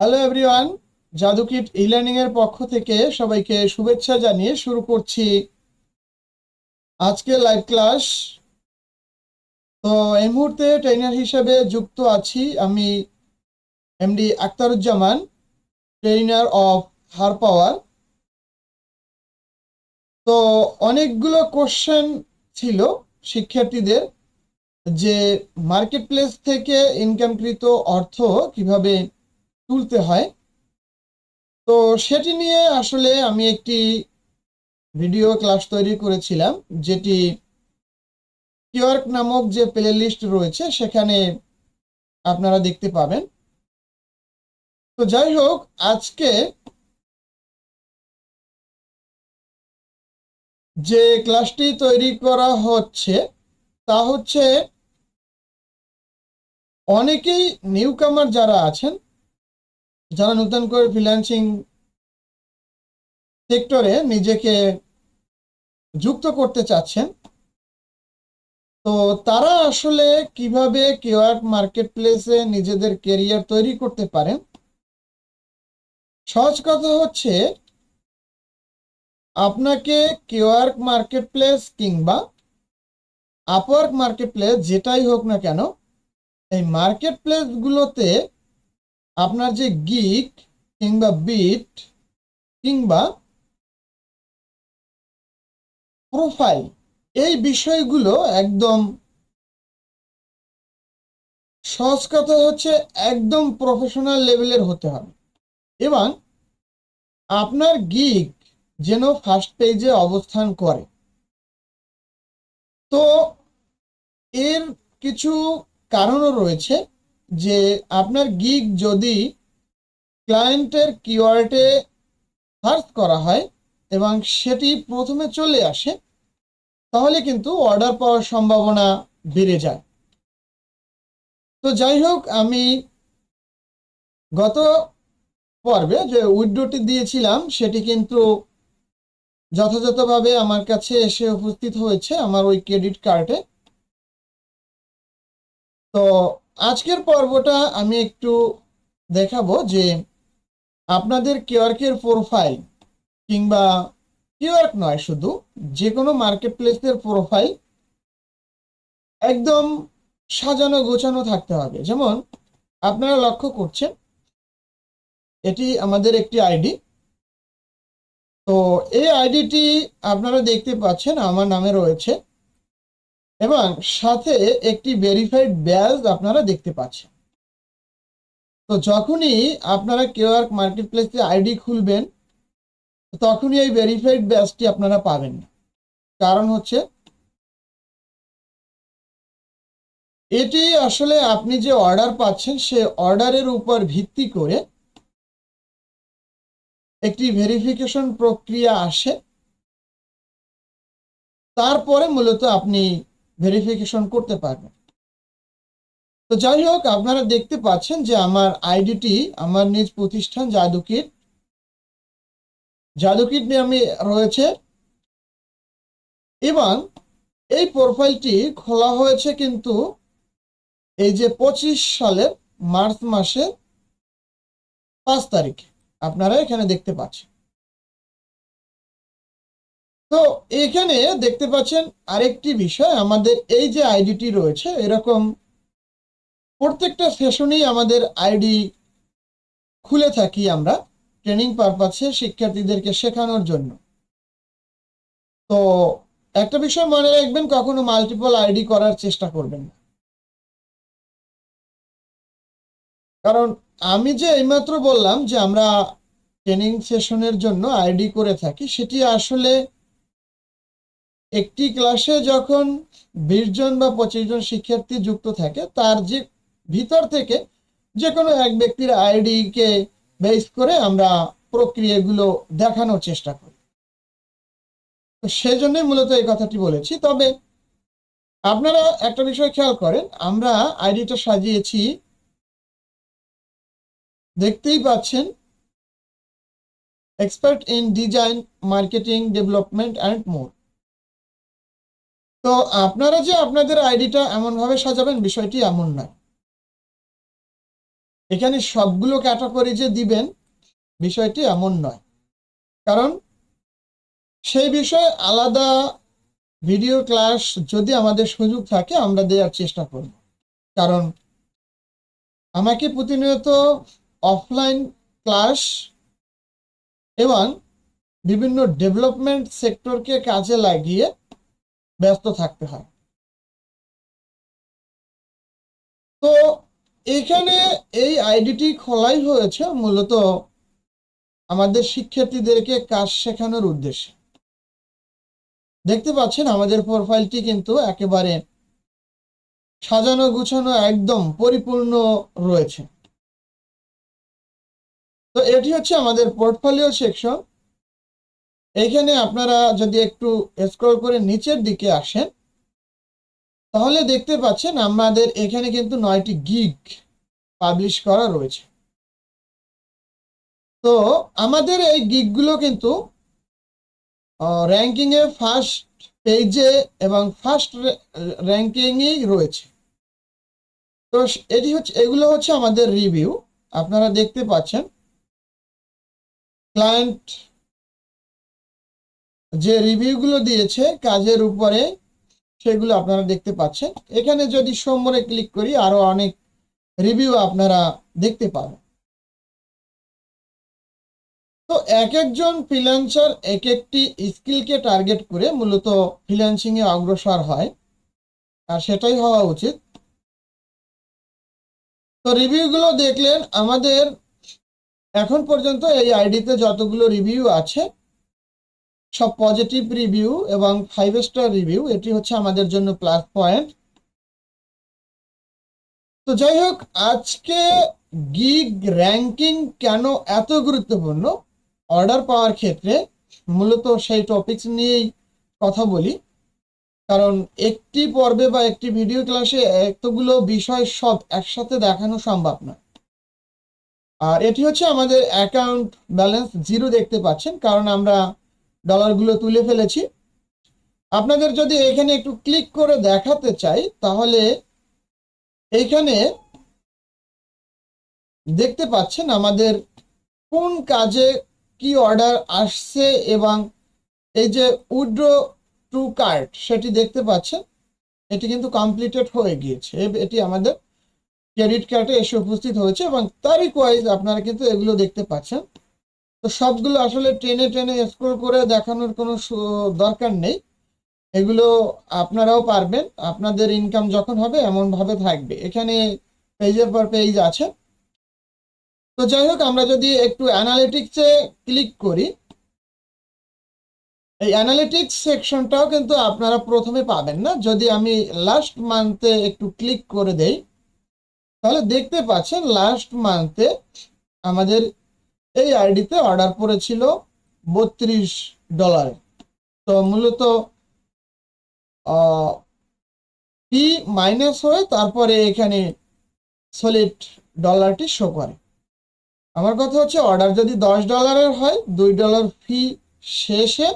Hello everyone Jadukit e learning এর পক্ষ থেকে সবাইকে শুভেচ্ছা জানিয়ে শুরু করছি আজকে লাইভ ক্লাস তো এই মুহূর্তে ট্রেনার হিসেবে যুক্ত আছি আমি MD Aktaruzzaman trainer of her power তো অনেকগুলো কোশ্চেন ছিল শিক্ষার্থীদের যে মার্কেট প্লেস থেকে ইনকামকৃত অর্থ কীভাবে তুলতে হয়। তো সেটি নিয়ে আসলে আমি একটি ভিডিও ক্লাস তৈরি করেছিলাম, যেটি কিওয়ার্ক নামক যে প্লে লিস্ট রয়েছে, সেখানে আপনারা দেখতে পাবেন। তো যাই হোক, আজকে যে ক্লাসটি তৈরি করা হচ্ছে, তা হচ্ছে অনেকেই নিউ কামার যারা আছেন যারা নতুন করে ফ্রিল্যান্সিং সেক্টরে নিজেকে যুক্ত করতে চাচ্ছেন, তো তারা আসলে কীভাবে কেওয়ার্ক মার্কেট প্লেসে নিজেদের কেরিয়ার তৈরি করতে পারেন? সহজ কথা হচ্ছে, আপনাকে কেওয়ার্ক মার্কেট প্লেস কিংবা আপওয়ার্ক মার্কেট প্লেস যেটাই হোক না কেন, এই মার্কেট প্লেসগুলোতে আপনার যে গিক কিংবা বিট কিংবা প্রোফাইল, এই বিষয়গুলো একদম সহজ কথা হচ্ছে একদম প্রফেশনাল লেভেলের হতে হবে। এবং আপনার গিগ যেন ফার্স্ট পেজে অবস্থান করে। তো এর কিছু কারণও রয়েছে। যে আপনার গিগ যদি ক্লায়েন্টের কিওয়ার্ডে সার্চ করা হয় এবং সেটি প্রথমে চলে আসে, তাহলে কিন্তু অর্ডার পাওয়ার সম্ভাবনা বেড়ে যায়। তো যাই হোক, আমি গত পর্বে যে উইড্রোটি দিয়েছিলাম, সেটি কিন্তু যথাযথভাবে আমার কাছে এসে উপস্থিত হয়েছে আমার ওই ক্রেডিট কার্ডে তো আজকের পর্বটা আমি একটু দেখাবো যে আপনাদের কিওয়ার্কের প্রোফাইল কিংবা কিওয়ার্ক নয় শুধু যে কোনো মার্কেট প্লেসের প্রোফাইল একদম সাজানো গোছানো থাকতে হবে। যেমন, আপনারা লক্ষ্য করছেন, এটি আমাদের একটি আইডি। তো এই আইডিটি আপনারা দেখতে পাচ্ছেন, আমার নামে রয়েছে। এবং সাথে একটি ভেরিফাইড ব্যাজ আপনারা দেখতে পাচ্ছেন। তো যখনই আপনারা কেওয়ার্ক মার্কেট প্লেসে আইডি খুলবেন, তখনই এই ভেরিফাইড ব্যাজটি আপনারা পাবেন না। কারণ হচ্ছে, এটি আসলে আপনি যে অর্ডার পাচ্ছেন সে অর্ডারের উপর ভিত্তি করে একটি ভেরিফিকেশন প্রক্রিয়া আসে। তারপরে মূলত আপনি ভেরিফিকেশন করতে পারবেন। তো যাই হোক, আপনারা দেখতে পাচ্ছেন যে আমার আইডিটি আমার নিজ প্রতিষ্ঠান জাদুকিট জাদুকিট নিয়ে আমি রয়েছে। এবং এই প্রোফাইলটি খোলা হয়েছে কিন্তু এই যে পঁচিশ সালের মার্চ মাসে পাঁচ তারিখে। আপনারা এখানে দেখতে পাচ্ছেন। তো এখানে দেখতে পাচ্ছেন আরেকটি বিষয়। আমাদের এই যে আইডিটি রয়েছে, এরকম প্রত্যেকটা সেশনেই আমাদের আইডি খুলে থাকি আমরা ট্রেনিং পারপাসে শিক্ষার্থীদেরকে শেখানোর জন্য। তো একটা বিষয় মনে রাখবেন, কখনো মাল্টিপল আইডি করার চেষ্টা করবেন না। কারণ আমি যে এইমাত্র বললাম যে আমরা ট্রেনিং সেশনের জন্য আইডি করে থাকি, সেটি আসলে একটি ক্লাসে যখন বিশ জন বা পঁচিশ জন শিক্ষার্থী যুক্ত থাকে, তার যে ভিতর থেকে যে কোনো এক ব্যক্তির আইডিকে বেস করে আমরা প্রক্রিয়াগুলো দেখানোর চেষ্টা করি। তো সেজন্যই মূলত এই কথাটি বলেছি। তবে আপনারা একটা বিষয় খেয়াল করেন, আমরা আইডিটা সাজিয়েছি। দেখতেই পাচ্ছেন expert in design marketing development and more তো আপনারা যে আপনাদের আইডিটা এমনভাবে সাজাবেন, বিষয়টি এমন নয়। এখানে সবগুলো ক্যাটাগরি যে দিবেন, বিষয়টি এমন নয়। কারণ সেই বিষয়ে আলাদা ভিডিও ক্লাস যদি আমাদের সুযোগ থাকে, আমরা দেওয়ার চেষ্টা করব। কারণ আমাকে প্রতিনিয়ত অফলাইন ক্লাস এবং বিভিন্ন ডেভেলপমেন্ট সেক্টরকে কাজে লাগিয়ে ব্যস্ত থাকতে হয়। তো এখানে এই আইডিটি খোলাই হয়েছে মূলত আমাদের শিক্ষার্থীদেরকে কাজ শেখানোর উদ্দেশ্যে। দেখতে পাচ্ছেন আমাদের প্রোফাইলটি কিন্তু একেবারে সাজানো গুছানো একদম পরিপূর্ণ রয়েছে। তো এটি হচ্ছে আমাদের পোর্টফোলিও সেকশন এখানে আপনারা যদি একটু স্ক্রল করে নিচের দিকে আসেন, তাহলে দেখতে পাচ্ছেন আমাদের এখানে কিন্তু নয়টি গিগ পাবলিশ করা রয়েছে। তো আমাদের এই গিগগুলো কিন্তু র্যাঙ্কিংয়ে ফার্স্ট পেজে এবং ফার্স্ট র্যাঙ্কিংয়েই রয়েছে। তো এটি হচ্ছে, এগুলো হচ্ছে আমাদের রিভিউ আপনারা দেখতে পাচ্ছেন ক্লায়েন্ট যে রিভিউগুলো দিয়েছে কাজের উপরে, সেগুলো আপনারা দেখতে পাচ্ছেন। এখানে যদি সোমবারে ক্লিক করি, আরও অনেক রিভিউ আপনারা দেখতে পাবেন। তো এক একজন ফ্রিল্যান্সার এক একটি স্কিলকে টার্গেট করে মূলত ফ্রিল্যান্সিং এ অগ্রসর হয়। আর সেটাই হওয়া উচিত। তো রিভিউগুলো দেখলেন, আমাদের এখন পর্যন্ত এই আইডিতে যতগুলো রিভিউ আছে সব পজিটিভ রিভিউ এবং ফাইভ স্টার রিভিউ এটি হচ্ছে আমাদের জন্য প্লাস পয়েন্ট তো যাই হোক, আজকে গিগ র্যাঙ্কিং কেন এত গুরুত্বপূর্ণ? অর্ডার পাওয়ার ক্ষেত্রে মূলত সেই টপিকস নিয়েই কথা বলি। কারণ একটি পর্বে বা একটি ভিডিও ক্লাসে এতগুলো বিষয় সব একসাথে দেখানো সম্ভব নয়। আর এটি হচ্ছে আমাদের অ্যাকাউন্ট ব্যালেন্স জিরো দেখতে পাচ্ছেন, কারণ আমরা ডলারগুলো তুলে ফেলেছি। আপনাদের যদি এখানে একটু ক্লিক করে দেখাতে চাই, তাহলে এইখানে দেখতে পাচ্ছেন আমাদের কোন কাজে কি অর্ডার আসছে এবং এই যে উইড্রো টু কার্ড সেটি দেখতে পাচ্ছেন। এটি কিন্তু কমপ্লিটেড হয়ে গিয়েছে। এটি আমাদের ক্রেডিট কার্ডে এসে উপস্থিত হয়েছে এবং তারিখ ওয়াইজ আপনারা কিন্তু এগুলো দেখতে পাচ্ছেন। তো সবগুলো আসলে ট্রেনে টেনে স্ক্রোল করে দেখানোর কোনো দরকার নেই। এগুলো আপনারাও পারবেন। আপনাদের ইনকাম যখন হবে এমনভাবে থাকবে। এখানে পেজের পর পেজ আছে। তো যাই হোক, আমরা যদি একটু অ্যানালিটিক্সে ক্লিক করি, এই অ্যানালিটিক্স সেকশনটাও কিন্তু আপনারা প্রথমে পাবেন না। যদি আমি লাস্ট মান্থে একটু ক্লিক করে দেই, তাহলে দেখতে পাচ্ছেন লাস্ট মান্থে আমাদের এই আইডিতে অর্ডার পড়েছিল বত্রিশ ডলার। তো মূলত পি মাইনাস হয়ে তারপরে এখানে সলিড ডলারটি শো করে। আমার কথা হচ্ছে অর্ডার যদি দশ ডলারের হয়, দুই ডলার ফি শেষে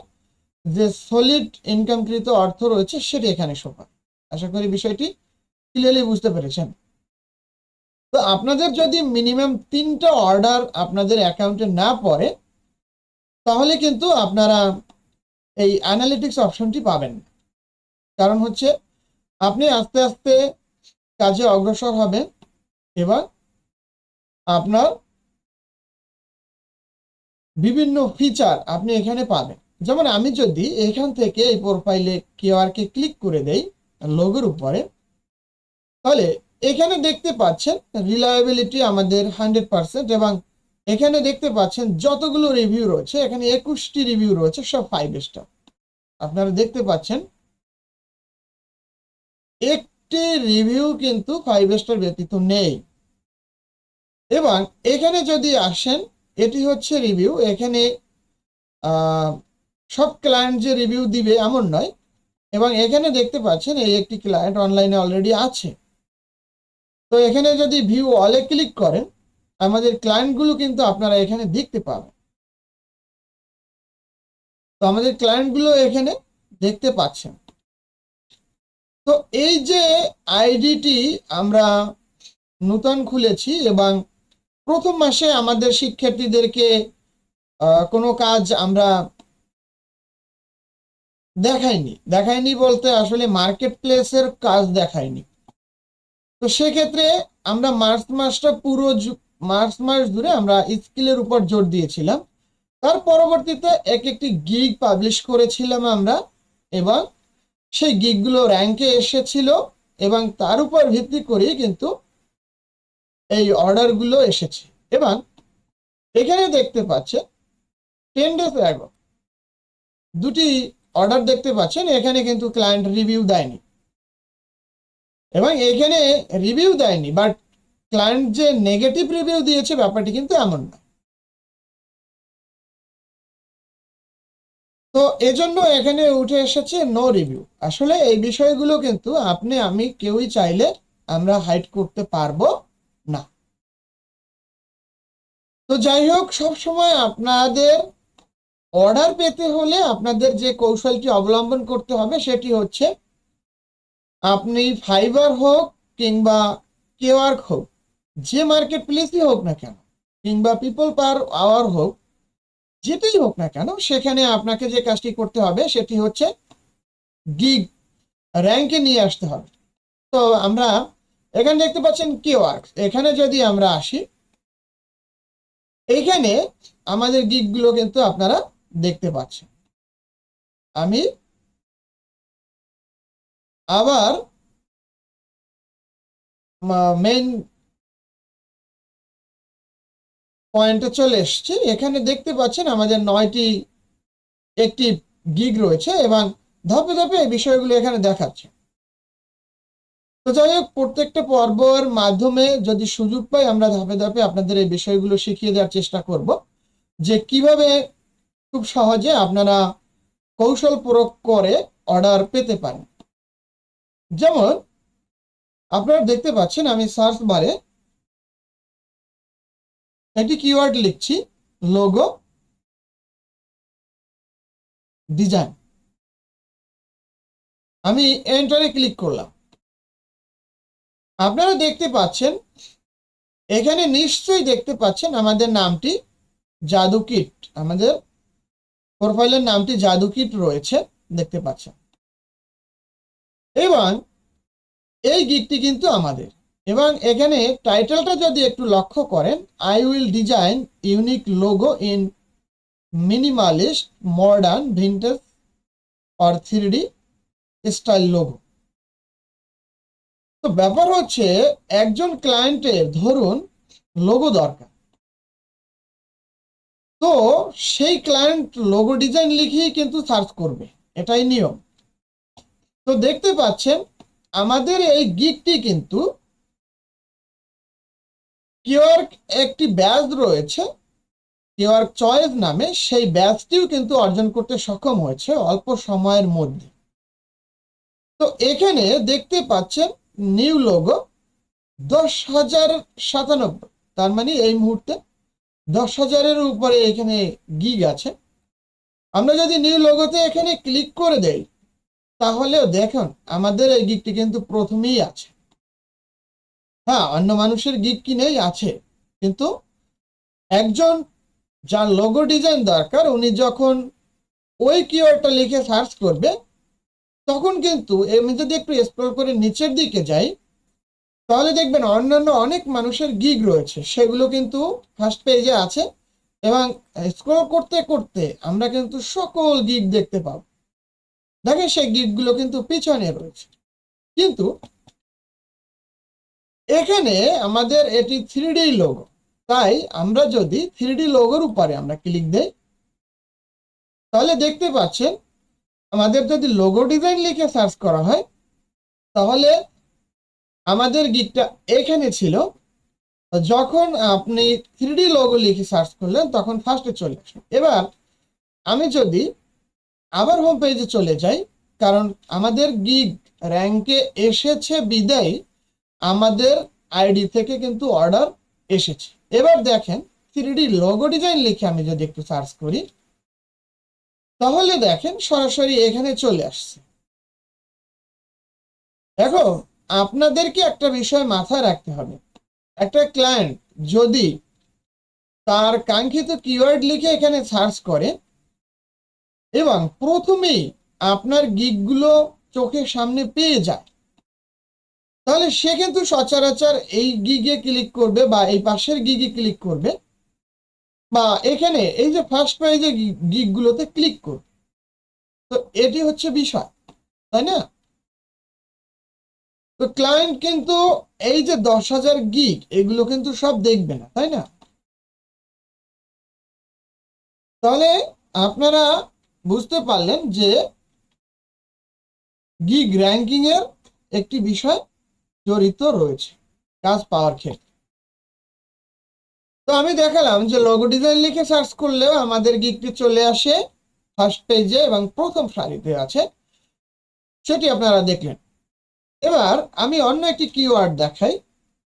যে সলিড ইনকামকৃত অর্থ রয়েছে সেটি এখানে শো করে। আশা করি বিষয়টি ক্লিয়ারলি বুঝতে পেরেছেন। তো আপনাদের যদি মিনিমাম তিনটা অর্ডার আপনাদের অ্যাকাউন্টে না পড়ে, তাহলে কিন্তু আপনারা এই অ্যানালিটিক্স অপশনটি পাবেন। কারণ হচ্ছে আপনি আস্তে আস্তে কাজে অগ্রসর হবেন এবং আপনার বিভিন্ন ফিচার আপনি এখানে পাবেন। যেমন আমি যদি এখান থেকে এই প্রোফাইলে কে ক্লিক করে দেই লোগোর উপরে, তাহলে এখানে দেখতে পাচ্ছেন রিলায়েবিলিটি আমাদের হান্ড্রেড পার্সেন্ট এবং এখানে দেখতে পাচ্ছেন যতগুলো রিভিউ রয়েছে, এখানে একুশটি রিভিউ রয়েছে, সব ফাইভ স্টার আপনারা দেখতে পাচ্ছেন, একটি রিভিউ কিন্তু ফাইভ স্টার ব্যতীত নেই। এবং এখানে যদি আসেন, এটি হচ্ছে রিভিউ এখানে সব ক্লায়েন্ট যে রিভিউ দিবে এমন নয়। এবং এখানে দেখতে পাচ্ছেন এই একটি ক্লায়েন্ট অনলাইনে অলরেডি আছে। তো এখানে যদি ভিউ অলে ক্লিক করেন, আমাদের ক্লায়েন্টগুলো কিন্তু আপনারা এখানে দেখতে পাবেন। তো আমাদের ক্লায়েন্টগুলো এখানে দেখতে পাচ্ছেন। তো এই যে আইডিটি আমরা নূতন খুলেছি এবং প্রথম মাসে আমাদের শিক্ষার্থীদেরকে কোনো কাজ আমরা দেখাইনি। দেখাইনি বলতে আসলে মার্কেট প্লেসের কাজ দেখাইনি। তো সেক্ষেত্রে আমরা মার্চ মাসটা পুরো মার্চ মাস ধরে আমরা স্কিলের উপর জোর দিয়েছিলাম। তার পরবর্তীতে এক একটি গিগ পাবলিশ করেছিলাম আমরা এবং সেই গিগগুলো র্যাঙ্কে এসেছিল এবং তার উপর ভিত্তি করেই কিন্তু এই অর্ডারগুলো এসেছে। এবং এখানে দেখতে পাচ্ছেন টেন ডেজ অ্যাগো দুটি অর্ডার দেখতে পাচ্ছেন, এখানে কিন্তু ক্লায়েন্ট রিভিউ দেয়নি। এবং এখানে রিভিউ দেয়নি বাট ক্লায়েন্ট যে নেগেটিভ রিভিউ দিয়েছে ব্যাপারটি কিন্তু এমন না। তো এজন্য এখানে উঠে এসেছে নো রিভিউ আসলে এই বিষয়গুলো কিন্তু আপনি, আমি কেউই চাইলে আমরা হাইড করতে পারব না। তো যাই হোক সবসময় আপনাদের অর্ডার পেতে হলে আপনাদের যে কৌশলটি অবলম্বন করতে হবে সেটি হচ্ছে আপনি ফাইবার হোক কিংবা কেওয়ার্ক হোক, যে মার্কেট প্লেসই হোক না কেন, কিংবা পিপল পার আওয়ার হোক যেটাই হোক না কেন, সেখানে আপনাকে যে কাজটি করতে হবে সেটি হচ্ছে গিগ র্যাঙ্কে নিয়ে আসতে হবে। তো আমরা এখানে দেখতে পাচ্ছেন কেওয়ার্ক এখানে যদি আমরা আসি এইখানে আমাদের গিগগুলো কিন্তু আপনারা দেখতে পাচ্ছেন। আমি আবার মেইন পয়েন্টে চলে এসেছি। এখানে দেখতে পাচ্ছেন আমাদের নয়টি, একটি গিগ রয়েছে এবং ধাপে ধাপে এই বিষয়গুলো এখানে দেখাচ্ছে। তো যাই হোক, প্রত্যেকটা পর্বর মাধ্যমে যদি সুযোগ পাই, আমরা ধাপে ধাপে আপনাদের এই বিষয়গুলো শিখিয়ে দেওয়ার চেষ্টা করব যে কীভাবে খুব সহজে আপনারা কৌশল প্রয়োগ করে অর্ডার পেতে পারেন। যেমন, আপনারা দেখতে পাচ্ছেন আমি সার্চ বারে একটি কিওয়ার্ড লিখছি লোগো ডিজাইন আমি এন্টারে ক্লিক করলাম। আপনারা দেখতে পাচ্ছেন, এখানে নিশ্চয়ই দেখতে পাচ্ছেন আমাদের নামটি জাদু কিট আমাদের প্রোফাইলের নামটি জাদু কিট রয়েছে, দেখতে পাচ্ছেন। এবং এই গিকটি কিন্তু আমাদের। এবং এখানে টাইটেলটা যদি একটু লক্ষ্য করেন I will design unique logo in minimalist modern vintage or three style logo তো ব্যাপার হচ্ছে, একজন ক্লায়েন্টের ধরুন লোগো দরকার। তো সেই ক্লায়েন্ট লোগো ডিজাইন লিখেই কিন্তু সার্চ করবে। এটাই নিয়ম। তো দেখতে পাচ্ছেন, আমাদের এই গিকটি কিন্তু কিওয়ার্ক একটি ব্যাজ রয়েছে কিওয়ার্ক চয়েস নামে, সেই ব্যাজটিও কিন্তু অর্জন করতে সক্ষম হয়েছে অল্প সময়ের মধ্যে। তো এখানে দেখতে পাচ্ছেন নিউ লোগো, দশ হাজার সাতানব্বই, তার মানে এই মুহূর্তে দশ হাজারের উপরে এখানে গিগ আছে। আমরা যদি নিউ লোগোতে এখানে ক্লিক করে দেই তাহলেও দেখুন, আমাদের এই গিকটি কিন্তু প্রথমেই আছে। হ্যাঁ অন্য মানুষের গিক কি নেই আছে। কিন্তু একজন যার লোগো ডিজাইন দরকার, উনি যখন ওই কিওয়ার্ডটা লিখে সার্চ করবে, তখন কিন্তু আমি যদি একটু স্ক্রল করে নিচের দিকে যাই, তাহলে দেখবেন অন্যান্য অনেক মানুষের গিগ রয়েছে। সেগুলো কিন্তু ফার্স্ট পেজে আছে এবং স্ক্রল করতে করতে আমরা কিন্তু সকল গিগ দেখতে পাবো। দেখেন সেই গিগগুলো কিন্তু পিছনে রয়েছে। কিন্তু এখানে আমাদের এটি থ্রি লোগো তাই আমরা যদি থ্রি লোগোর উপরে আমরা ক্লিক দেই, তাহলে দেখতে পাচ্ছেন আমাদের যদি লোগো ডিজাইন লিখে সার্চ করা হয়, তাহলে আমাদের গিকটা এখানে ছিল। যখন আপনি থ্রি লোগো লিখে সার্চ করলেন, তখন ফার্স্টে চলে আসবে এবার আমি যদি আবার হোম পেজে চলে যাই, কারণ আমাদের গিগ র্যাঙ্কে এসেছে বিদায়, আমাদের আইডি থেকে কিন্তু অর্ডার এসেছে। এবার দেখেন থ্রিডি লোগো ডিজাইন লিখে আমি যদি একটু সার্চ করি, তাহলে দেখেন সরাসরি এখানে চলে আসছে। দেখো, আপনাদেরকে একটা বিষয় মাথায় রাখতে হবে। একটা ক্লায়েন্ট যদি তার কাঙ্ক্ষিত কিওয়ার্ড লিখে এখানে সার্চ করে এবং প্রথমেই আপনার গিকগুলো চোখের সামনে পেয়ে যায়। তাহলে সে কিন্তু সচরাচর এই গিগে ক্লিক করবে বা এই পাশের গিগে ক্লিক করবে বা এখানে এই যে ফার্স্ট পেজে গিগগুলোতে ক্লিক করবে। তো এটি হচ্ছে বিষয়, তাই না? তো ক্লায়েন্ট কিন্তু এই যে দশ হাজার গিগ, এগুলো কিন্তু সব দেখবে না, তাই না? তাহলে আপনারা বুঝতে পারলেন যে গিগ র্যাঙ্কিং এর একটি বিষয় জড়িত রয়েছে, কাজ পাওয়ার ক্ষেত্রে। তো আমি দেখালাম যে লোগো ডিজাইন লিখে সার্চ করলেও আমাদের গিগটি চলে আসে ফার্স্ট পেজে এবং প্রথম সারিতে আছে, সেটি আপনারা দেখলেন। এবার আমি অন্য একটি কিওয়ার্ড দেখাই,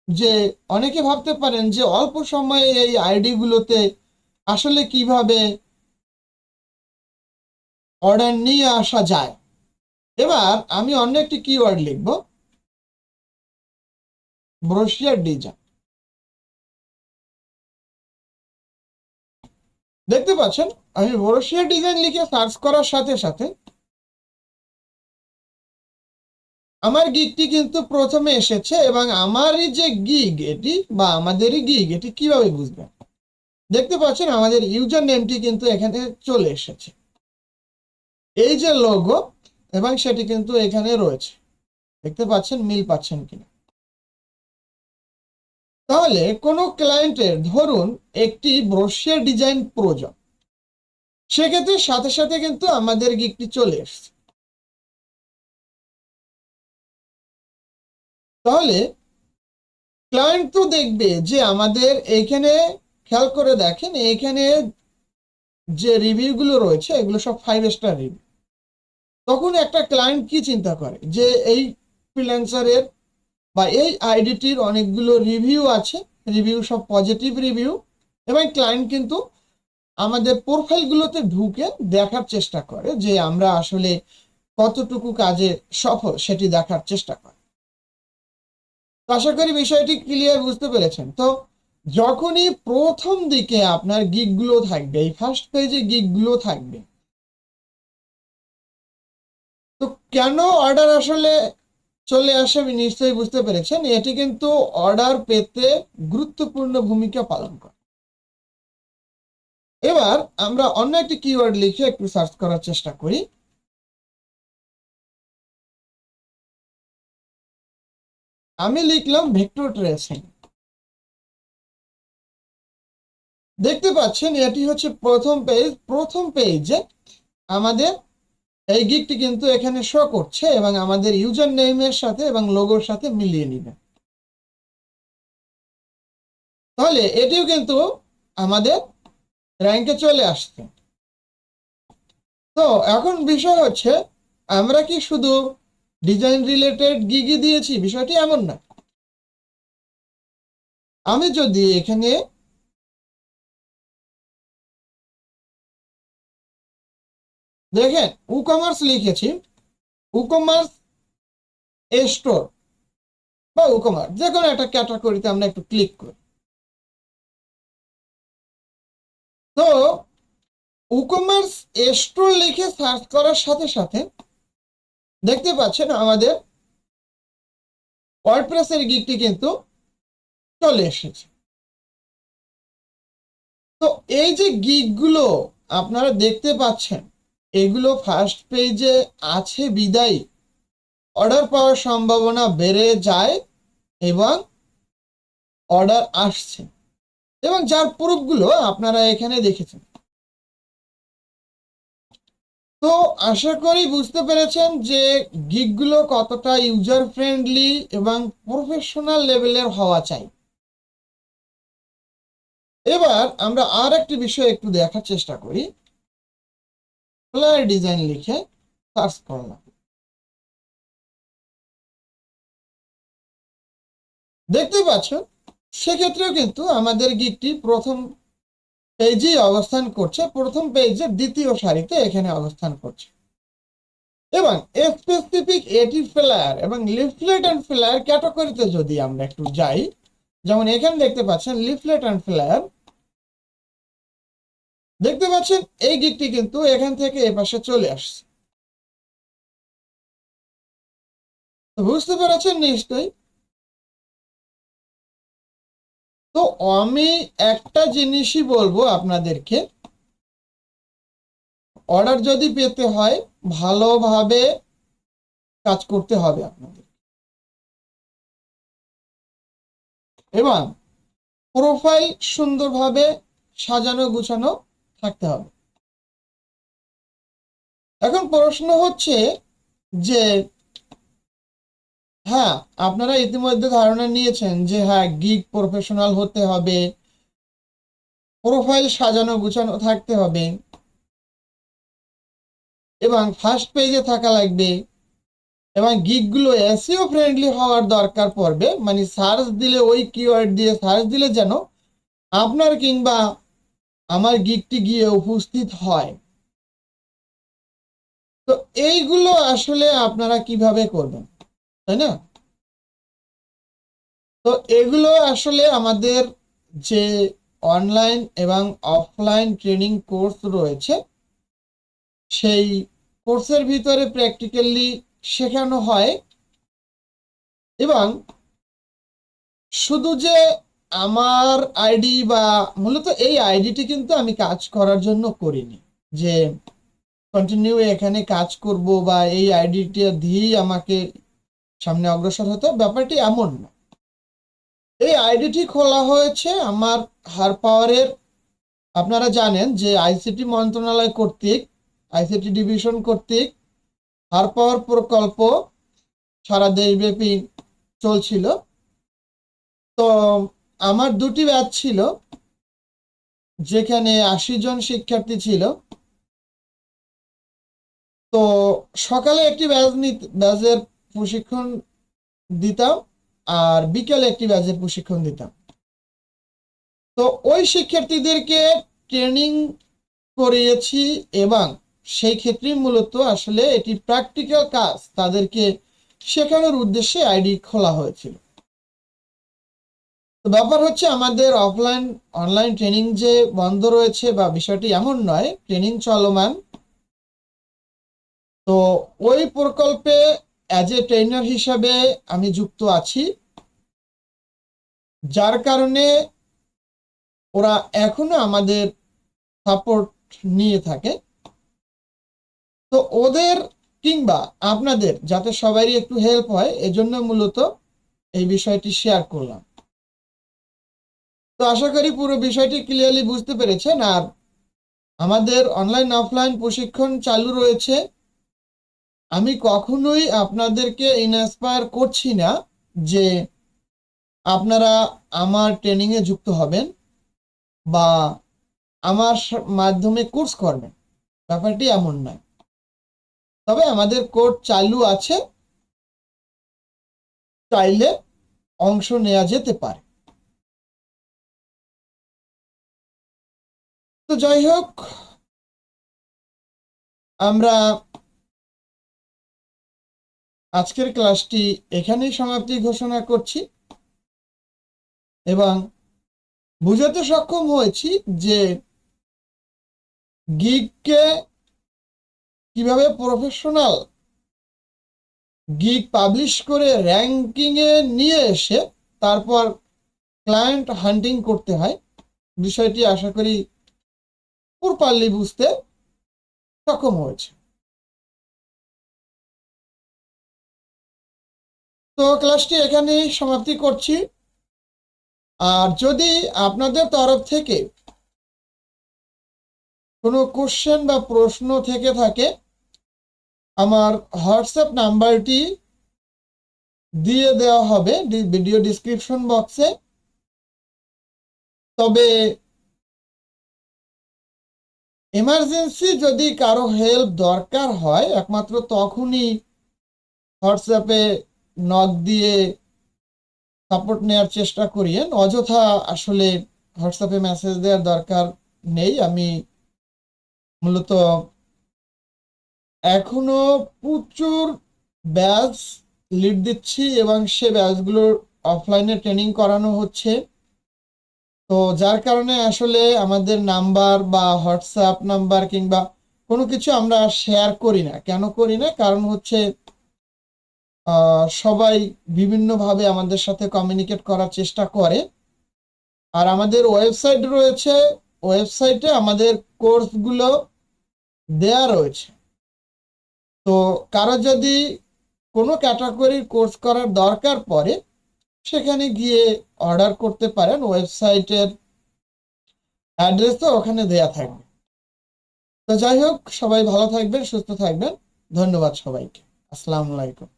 যে অনেকে ভাবতে পারেন যে অল্প সময়ে এই আইডি গুলোতে আসলে কীভাবে অর্ডার নিয়ে আসা যায়। এবার আমি অন্য একটি কিওয়ার্ড লিখব। ব্রোশিয়ার ডিজাইন দেখতে পাচ্ছেন, আমি ব্রোশিয়ার ডিজাইন লিখে সার্চ করার সাথে সাথে আমার গিগটি কিন্তু প্রথমে এসেছে এবং আমারই যে গিগ এটি বা আমাদেরই গিগ এটি কীভাবে বুঝবেন? দেখতে পাচ্ছেন, আমাদের ইউজার নেমটি কিন্তু এখানে চলে এসেছে। এই যে লোগো এবং সেটি কিন্তু এখানে রয়েছে। দেখতে পাচ্ছেন, মিল পাচ্ছেন কিনা? তাহলে কোনো ক্লায়েন্টের ধরুন একটি ব্রোশিয়ার ডিজাইন প্রয়োজন। সেক্ষেত্রে সাথে সাথে কিন্তু আমাদের গিকটি চলে এসছে। তাহলে ক্লায়েন্ট তো দেখবে যে আমাদের এইখানে, খেয়াল করে দেখেন, এইখানে যে রিভিউগুলো রয়েছে, এগুলো সব ফাইভ স্টার রিভিউ তখন একটা ক্লায়েন্ট কি চিন্তা করে? যে এই ফ্রিল্যান্সারের বা এই আইডিটির অনেকগুলো রিভিউ আছে রিভিউ সব পজিটিভ রিভিউ এবং ক্লায়েন্ট কিন্তু আমাদের প্রোফাইলগুলোতে ঢুকে দেখার চেষ্টা করে যে আমরা আসলে কতটুকু কাজে সফল সেটি দেখার চেষ্টা করে। আশা করি বিষয়টি ক্লিয়ার বুঝতে পেরেছেন। তো যখনই প্রথম দিকে আপনার গিকগুলো থাকবে, এই ফার্স্ট পেজে গিকগুলো থাকবে তো কেন অর্ডার আসলে চলে আসে আমি নিশ্চয়ই বুঝতে পেরেছেন? এটি কিন্তু অর্ডার পেতে গুরুত্বপূর্ণ ভূমিকা পালন করে। এবার আমরা অন্য একটি কিওয়ার্ড লিখে একটু সার্চ করার চেষ্টা করি। আমি লিখলাম ভেক্টর ট্রেসিং দেখতে পাচ্ছেন এটি হচ্ছে প্রথম পেজ প্রথম পেজে আমাদের এই গিকটি কিন্তু এখানে শো করছে এবং আমাদের ইউজার নেমের সাথে এবং লোগোর সাথে মিলিয়ে নিবে। তাহলে এটিও কিন্তু আমাদের র্যাঙ্কে চলে আসছে। তো এখন বিষয় হচ্ছে, আমরা কি শুধু ডিজাইন রিলেটেড গিগি দিয়েছি? বিষয়টি এমন না। আমি যদি এখানে দেখেন উ কমার্স লিখেছি। উ কমার্স স্টোর বা উ কমার্স যে কোনো একটা ক্যাটাগরিতে আমরা একটু ক্লিক করি। তো উ কমার্স স্টোর লিখে সার্চ করার সাথে সাথে দেখতে পাচ্ছেন আমাদের ওয়ার্ডপ্রেসের গিকটি কিন্তু চলে এসেছে। তো, এই যে গিকগুলো আপনারা দেখতে পাচ্ছেন এগুলো ফার্স্ট পেজে আছে বিদায়। অর্ডার পাওয়ার সম্ভাবনা বেড়ে যায় এবং অর্ডার আসছে। এবং যার প্রুফগুলো আপনারা এখানে দেখেছেন। তো আশা করি বুঝতে পেরেছেন যে গিকগুলো কতটা ইউজার ফ্রেন্ডলি এবং প্রফেশনাল লেভেলের হওয়া চাই। এবার আমরা আর একটি বিষয় একটু দেখার চেষ্টা করি। ফ্লায়ার ডিজাইন লিখে সার্চ করলাম দেখতে পাচ্ছ, সেক্ষেত্রেও কিন্তু আমাদের গিকটি প্রথম পেজেই অবস্থান করছে, প্রথম পেজের দ্বিতীয় সারিতে এখানে অবস্থান করছে। এবং স্পেসিফিক এটি ফ্লায়ার এবং লিফলেট অ্যান্ড ফ্লায়ার ক্যাটাগরিতে যদি আমরা একটু যাই, যেমন এখানে দেখতে পাচ্ছেন লিফলেট অ্যান্ড ফ্লায়ার দেখতে পাচ্ছেন, এই গিকটি কিন্তু এখান থেকে এ পাশে চলে আসছে। বুঝতে পেরেছেন নিশ্চয়ই? তো আমি একটা জিনিসই বলব আপনাদেরকে। অর্ডার যদি পেতে হয়, ভালোভাবে কাজ করতে হবে আপনাদের। এবং প্রোফাইল সুন্দরভাবে সাজানো গুছানো থাকতে হবে। এখন প্রশ্ন হচ্ছে যে হ্যাঁ আপনারা ইতিমধ্যে ধারণা নিয়েছেন যে হ্যাঁ গিগ প্রফেশনাল হতে হবে প্রোফাইল সাজানো গুছানো থাকতে হবে, এবং ফার্স্ট পেজে থাকা লাগবে, এবং গিগগুলো এসিও ফ্রেন্ডলি হওয়ার দরকার পড়বে মানে সার্চ দিলে ওই কিওয়ার্ড দিয়ে সার্চ দিলে যেন আপনার কিংবা আমার গিগটি গিয়ে উপস্থিত হয়। তো এইগুলো আসলে আপনারা কীভাবে করবেন, তাই না? তো এগুলো আসলে আমাদের যে অনলাইন এবং অফলাইন ট্রেনিং কোর্স রয়েছে, সেই কোর্সের ভিতরে প্র্যাকটিক্যালি শেখানো হয়। এবং শুধু যে আমার আইডি বা মূলত এই আইডিটি কিন্তু আমি কাজ করার জন্য করিনি। যে কন্টিনিউ এখানে কাজ করব বা এই আইডিটা দিয়েই আমাকে সামনে অগ্রসর হতে ব্যাপারটি এমন না। এই আইডিটি খোলা হয়েছে আমার হার পাওয়ারের, আপনারা জানেন যে আইসিটি মন্ত্রণালয় কর্তৃক আইসিটি ডিভিশন কর্তৃক হার পাওয়ার প্রকল্প সারা দেশব্যাপী চলছিল। তো আমার দুটি ব্যাচ ছিল, যেখানে আশি জন শিক্ষার্থী ছিল। তো সকালে একটি ব্যাচ ব্যাচের প্রশিক্ষণ দিতাম আর বিকেলে একটি ব্যাচের প্রশিক্ষণ দিতাম। তো ওই শিক্ষার্থীদেরকে ট্রেনিং করিয়েছি এবং সেই ক্ষেত্রেই মূলত আসলে এটি প্র্যাকটিক্যাল কাজ, তাদেরকে শেখানোর উদ্দেশ্যে আইডি খোলা হয়েছিল। ব্যাপার হচ্ছে আমাদের অফলাইন অনলাইন ট্রেনিং যে বন্ধ রয়েছে বা বিষয়টি এমন নয় ট্রেনিং চলমান তো ওই প্রকল্পে অ্যাজ এ ট্রেনার হিসাবে আমি যুক্ত আছি। যার কারণে ওরা এখনও আমাদের সাপোর্ট নিয়ে থাকে। তো ওদের কিংবা আপনাদের, যাতে সবারই একটু হেল্প হয়, এজন্য মূলত এই বিষয়টি শেয়ার করলাম। তো আশা করি পুরো বিষয়টি ক্লিয়ারলি বুঝতে পেরেছেন। আর আমাদের অনলাইন অফলাইন প্রশিক্ষণ চালু রয়েছে। আমি কখনোই আপনাদেরকে ইনস্পায়ার করছি না যে আপনারা আমার ট্রেনিংয়ে যুক্ত হবেন বা আমার মাধ্যমে কোর্স করবেন। ব্যাপারটি এমন নয়। তবে আমাদের কোর্স চালু আছে, চাইলে অংশ নেওয়া যেতে পারে। তো যাই হোক, আমরা আজকের ক্লাসটি এখানেই সমাপ্তি ঘোষণা করছি এবং বুঝাতে সক্ষম হয়েছি যে গিগকে কীভাবে প্রফেশনাল গিগ পাবলিশ করে র্যাঙ্কিংয়ে নিয়ে এসে তারপর ক্লায়েন্ট হান্টিং করতে হয়, বিষয়টি আশা করি পুরপাল্লি বুঝতে সক্ষম হয়েছে। তো ক্লাসটি এখানেই সমাপ্তি করছি। আর যদি আপনাদের তরফ থেকে কোনো কোশ্চেন বা প্রশ্ন থেকে থাকে, আমার হোয়াটসঅ্যাপ নাম্বারটি দিয়ে দেওয়া হবে ভিডিও ডিসক্রিপশন বক্সে তবে এমার্জেন্সি যদি কারও হেল্প দরকার হয়, একমাত্র তখনই হোয়াটসঅ্যাপে নক দিয়ে সাপোর্ট নেওয়ার চেষ্টা করিয়েন অযথা আসলে হোয়াটসঅ্যাপে মেসেজ দেওয়ার দরকার নেই। আমি মূলত এখনও প্রচুর ব্যাচ লিড দিচ্ছি এবং সে ব্যাচগুলোর অফলাইনে ট্রেনিং করানো হচ্ছে। তো যার কারণে আসলে আমাদের নাম্বার বা হোয়াটসঅ্যাপ নাম্বার কিংবা কোনো কিছু আমরা শেয়ার করি না। কেন করি না? কারণ হচ্ছে সবাই বিভিন্নভাবে আমাদের সাথে কমিউনিকেট করার চেষ্টা করে। আর আমাদের ওয়েবসাইট রয়েছে ওয়েবসাইটে আমাদের কোর্সগুলো দেয়া রয়েছে। তো কারও যদি কোনো ক্যাটাগরির কোর্স করার দরকার পড়ে, সেখানে গিয়ে অর্ডার করতে পারেন ওয়েবসাইটের অ্যাড্রেস তো ওখানে দেয়া থাকবে। তো যাই হোক, সবাই ভালো থাকবেন, সুস্থ থাকবেন। ধন্যবাদ সবাইকে। আসসালামু আলাইকুম।